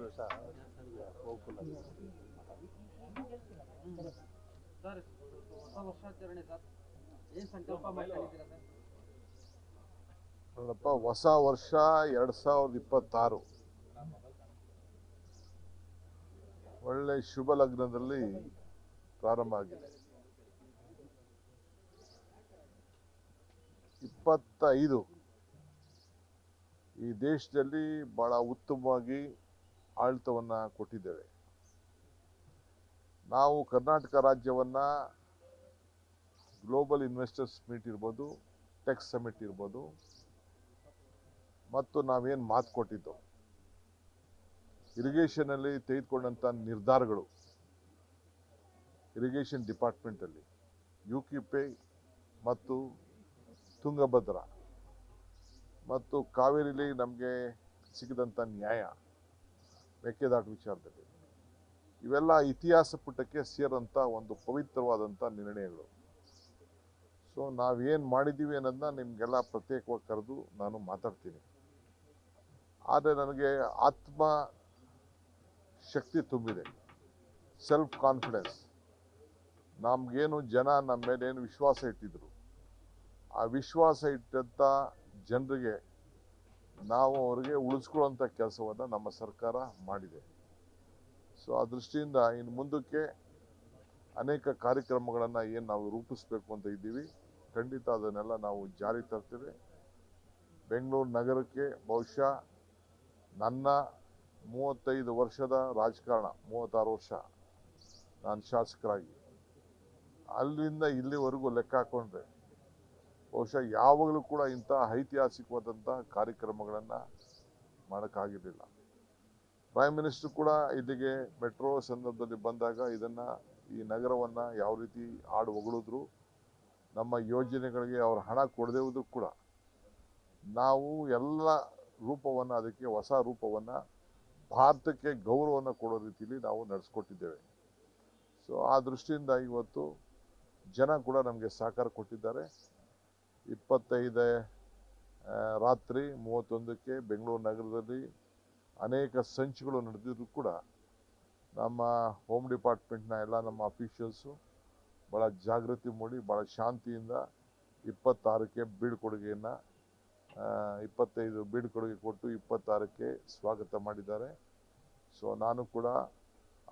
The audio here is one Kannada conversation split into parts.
ಆಗಿದೆ ಸರ್ ಹೊಸ ನೋಡಪ್ಪ ಹೊಸ ವರ್ಷ ಎರಡ್ ಸಾವಿರದ ಇಪ್ಪತ್ತಾರು ಒಳ್ಳೆ ಶುಭ ಲಗ್ನದಲ್ಲಿ ಪ್ರಾರಂಭ ಆಗಿದೆ ಇಪ್ಪತ್ತೈದು ಈ ದೇಶದಲ್ಲಿ ಬಹಳ ಉತ್ತಮವಾಗಿ ಆಡಳಿತವನ್ನ ಕೊಟ್ಟಿದ್ದೇವೆ. ನಾವು ಕರ್ನಾಟಕ ರಾಜ್ಯವನ್ನ ಗ್ಲೋಬಲ್ ಇನ್ವೆಸ್ಟರ್ಸ್ ಮೀಟ್ ಇರ್ಬೋದು ಟೆಕ್ ಸಮಿಟ್ ಇರ್ಬೋದು, ಮತ್ತು ನಾವೇನು ಮಾತು ಕೊಟ್ಟಿದ್ದೋ ಇರಿಗೇಷನಲ್ಲಿ ತೆಗೆದುಕೊಂಡಂಥ ನಿರ್ಧಾರಗಳು ಇರಿಗೇಷನ್ ಡಿಪಾರ್ಟ್ಮೆಂಟಲ್ಲಿ ಯು ಕಿ ಪೇ ಮತ್ತು ತುಂಗಭದ್ರಾ, ಮತ್ತು ಕಾವೇರಿಲಿ ನಮಗೆ ಸಿಗದಂಥ ನ್ಯಾಯ. ಮೇಕೆದಾಟು ವಿಚಾರದಲ್ಲಿ. ಇವೆಲ್ಲ ಇತಿಹಾಸ ಪುಟಕ್ಕೆ ಸೇರಂಥ ಒಂದು ಪವಿತ್ರವಾದಂಥ ನಿರ್ಣಯಗಳು. ಸೊ ನಾವೇನು ಮಾಡಿದ್ದೀವಿ ಅನ್ನೋದನ್ನ ನಿಮಗೆಲ್ಲ ಪ್ರತ್ಯೇಕವಾಗಿ ಕರೆದು ನಾನು ಮಾತಾಡ್ತೀನಿ. ಆದರೆ ನನಗೆ ಆತ್ಮ ಶಕ್ತಿ ತುಂಬಿದೆ. ಸೆಲ್ಫ್ ಕಾನ್ಫಿಡೆನ್ಸ್ ನಮಗೇನು ಜನ ನಮ್ಮ ಮೇಲೆ ಏನು ವಿಶ್ವಾಸ ಇಟ್ಟಿದ್ರು. ಆ ವಿಶ್ವಾಸ ಇಟ್ಟಂಥ ಜನರಿಗೆ ನಾವು ಅವರಿಗೆ ಉಳಿಸ್ಕೊಳ್ಳುವಂಥ ಕೆಲಸವನ್ನು ನಮ್ಮ ಸರ್ಕಾರ ಮಾಡಿದೆ. ಸೊ ಆ ದೃಷ್ಟಿಯಿಂದ ಇನ್ನು ಮುಂದಕ್ಕೆ ಅನೇಕ ಕಾರ್ಯಕ್ರಮಗಳನ್ನು ಏನು ನಾವು ರೂಪಿಸ್ಬೇಕು ಅಂತ ಇದ್ದೀವಿ. ಖಂಡಿತ ಅದನ್ನೆಲ್ಲ ನಾವು ಜಾರಿ ತರ್ತೇವೆ. ಬೆಂಗಳೂರು ನಗರಕ್ಕೆ ಬಹುಶಃ ನನ್ನ ಮೂವತ್ತೈದು ವರ್ಷದ ರಾಜಕಾರಣ, ಮೂವತ್ತಾರು ವರ್ಷ ನಾನು ಶಾಸಕರಾಗಿ. ಅಲ್ಲಿಂದ ಇಲ್ಲಿವರೆಗೂ ಲೆಕ್ಕ ಹಾಕೊಂಡ್ರೆ ಬಹುಶಃ ಯಾವಾಗಲೂ ಕೂಡ ಇಂಥ ಐತಿಹಾಸಿಕವಾದಂಥ ಕಾರ್ಯಕ್ರಮಗಳನ್ನು ಮಾಡೋಕ್ಕಾಗಿರಲಿಲ್ಲ. ಪ್ರೈಮ್ ಮಿನಿಸ್ಟರ್ ಕೂಡ ಇಲ್ಲಿಗೆ ಮೆಟ್ರೋ ಸಂದರ್ಭದಲ್ಲಿ ಬಂದಾಗ ಇದನ್ನು ಈ ನಗರವನ್ನು ಯಾವ ರೀತಿ ಹಾಡು ಹೊಗಳಿದ್ರು, ನಮ್ಮ ಯೋಜನೆಗಳಿಗೆ ಅವ್ರ ಹಣ ಕೊಡದೇ ಕೂಡ ನಾವು ಎಲ್ಲ ರೂಪವನ್ನು, ಅದಕ್ಕೆ ಹೊಸ ರೂಪವನ್ನು, ಭಾರತಕ್ಕೆ ಗೌರವವನ್ನು ಕೊಡೋ ರೀತಿಯಲ್ಲಿ ನಾವು ನಡೆಸ್ಕೊಟ್ಟಿದ್ದೇವೆ. ಸೊ ಆ ದೃಷ್ಟಿಯಿಂದ ಇವತ್ತು ಜನ ಕೂಡ ನಮಗೆ ಸಹಕಾರ ಕೊಟ್ಟಿದ್ದಾರೆ. ಇಪ್ಪತ್ತೈದು ರಾತ್ರಿ ಮೂವತ್ತೊಂದಕ್ಕೆ ಬೆಂಗಳೂರು ನಗರದಲ್ಲಿ ಅನೇಕ ಸಂಚುಗಳು ನಡೆದಿದ್ರು ಕೂಡ ನಮ್ಮ ಹೋಮ್ ಡಿಪಾರ್ಟ್ಮೆಂಟ್ನ ಎಲ್ಲ ನಮ್ಮ ಅಫೀಷಿಯಲ್ಸು ಭಾಳ ಜಾಗೃತಿ ಮೂಡಿ ಭಾಳ ಶಾಂತಿಯಿಂದ ಇಪ್ಪತ್ತಾರಕ್ಕೆ ಬೀಳ್ಕೊಡುಗೆಯನ್ನು ಇಪ್ಪತ್ತೈದು ಬೀಳ್ಕೊಡುಗೆ ಕೊಟ್ಟು ಇಪ್ಪತ್ತಾರಕ್ಕೆ ಸ್ವಾಗತ ಮಾಡಿದ್ದಾರೆ. ಸೊ ನಾನು ಕೂಡ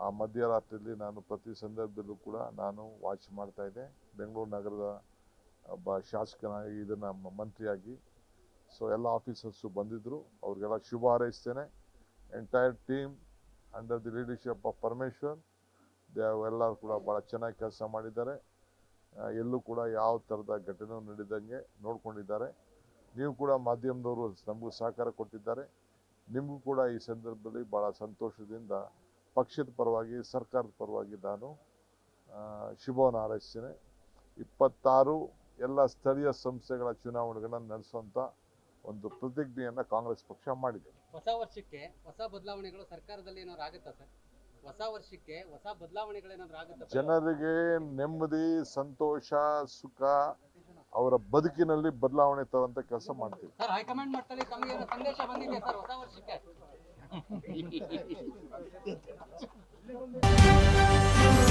ಆ ಮಧ್ಯರಾತ್ರಿಯಲ್ಲಿ ನಾನು ಪ್ರತಿ ಸಂದರ್ಭದಲ್ಲೂ ಕೂಡ ನಾನು ವಾಚ್ ಮಾಡ್ತಾ ಇದ್ದೆ. ಬೆಂಗಳೂರು ನಗರದ ಒಬ್ಬ ಶಾಸಕನಾಗಿ ಇದನ್ನು ಮಂತ್ರಿಯಾಗಿ. ಸೊ ಎಲ್ಲ ಆಫೀಸರ್ಸು ಬಂದಿದ್ದರು ಅವ್ರಿಗೆಲ್ಲ ಶುಭ ಹಾರೈಸ್ತೇನೆ. Entire team under the leadership of Parameshwar they ಎಲ್ಲರೂ ಕೂಡ ಭಾಳ ಚೆನ್ನಾಗಿ ಕೆಲಸ ಮಾಡಿದ್ದಾರೆ. ಎಲ್ಲೂ ಕೂಡ ಯಾವ ಥರದ ಘಟನೆ ನಡೆದಂಗೆ ನೋಡ್ಕೊಂಡಿದ್ದಾರೆ. ನೀವು ಕೂಡ ಮಾಧ್ಯಮದವರು ನಮಗೂ ಸಹಕಾರ ಕೊಟ್ಟಿದ್ದಾರೆ. ನಿಮಗೂ ಕೂಡ ಈ ಸಂದರ್ಭದಲ್ಲಿ ಭಾಳ ಸಂತೋಷದಿಂದ ಪಕ್ಷದ ಪರವಾಗಿ, ಸರ್ಕಾರದ ಪರವಾಗಿ ನಾನು ಶುಭವನ್ನು ಹಾರೈಸ್ತೇನೆ. ಇಪ್ಪತ್ತಾರು ಎಲ್ಲ ಸ್ಥಳೀಯ ಸಂಸ್ಥೆಗಳ ಚುನಾವಣೆಗಳನ್ನು ನಡೆಸುವಂಥ ಒಂದು ಪ್ರತಿಜ್ಞೆಯನ್ನು ಕಾಂಗ್ರೆಸ್ ಪಕ್ಷ ಮಾಡಿದೆ. ಹೊಸ ವರ್ಷಕ್ಕೆ ಹೊಸ ಬದಲಾವಣೆಗಳು ಸರ್ಕಾರದಲ್ಲಿ ಏನಾದ್ರು ಆಗುತ್ತಾ ಸರ್? ಹೊಸ ವರ್ಷಕ್ಕೆ ಹೊಸ ಬದಲಾವಣೆಗಳು ಏನಾದ್ರು ಆಗುತ್ತಾ ಜನರಿಗೆ ನೆಮ್ಮದಿ ಸಂತೋಷ ಸುಖ ಅವರ ಬದುಕಿನಲ್ಲಿ ಬದಲಾವಣೆ ತರುವಂತ ಕೆಲಸ ಮಾಡ್ತೀವಿ. ಸರ್ ಹೈಕಮಾಂಡ್ ಮಟ್ಟದಲ್ಲಿ ತಮಗೆ ಏನೋ ಸಂದೇಶ ಬಂದಿದೆ ಸರ್ ಹೊಸ ವರ್ಷಕ್ಕೆ?